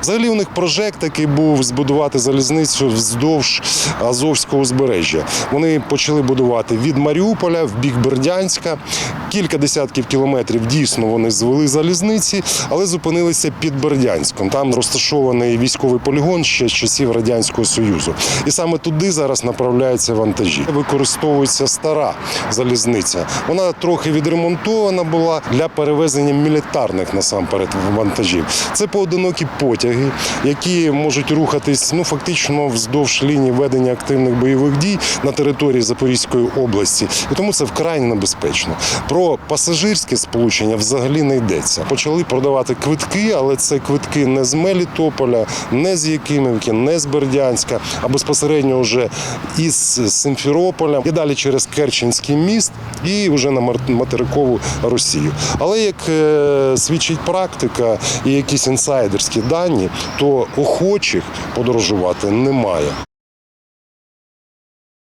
Взагалі у них прожект такий був збудувати залізницю вздовж Азовського узбережжя. Вони почали будувати від Маріуполя в бік Бердянська. Кілька десятків кілометрів дійсно вони звели залізниці, але зупинилися під Бердянськом. Там розташований військовий полігон ще з часів Радянського Союзу. І саме туди зараз направляються вантажі. Використовується стара залізниця. Вона трохи відремонтована була для перевезення мілітарних насамперед вантажів. Це поодинокі потяги, які можуть рухатись ну фактично вздовж лінії ведення активних бойових дій на території Запорізької області. І тому це вкрай небезпечно. Про пасажирське сполучення взагалі не йдеться. Почали продавати квитки, але це квитки не з Мелітополя, не з Якимівки, не з Бердянська, а безпосередньо вже із Симферополя і далі через Керченський міст і вже на материкову Росію. Але як е, свідчить практика і якісь інсайдерські дані, то охочих подорожувати немає.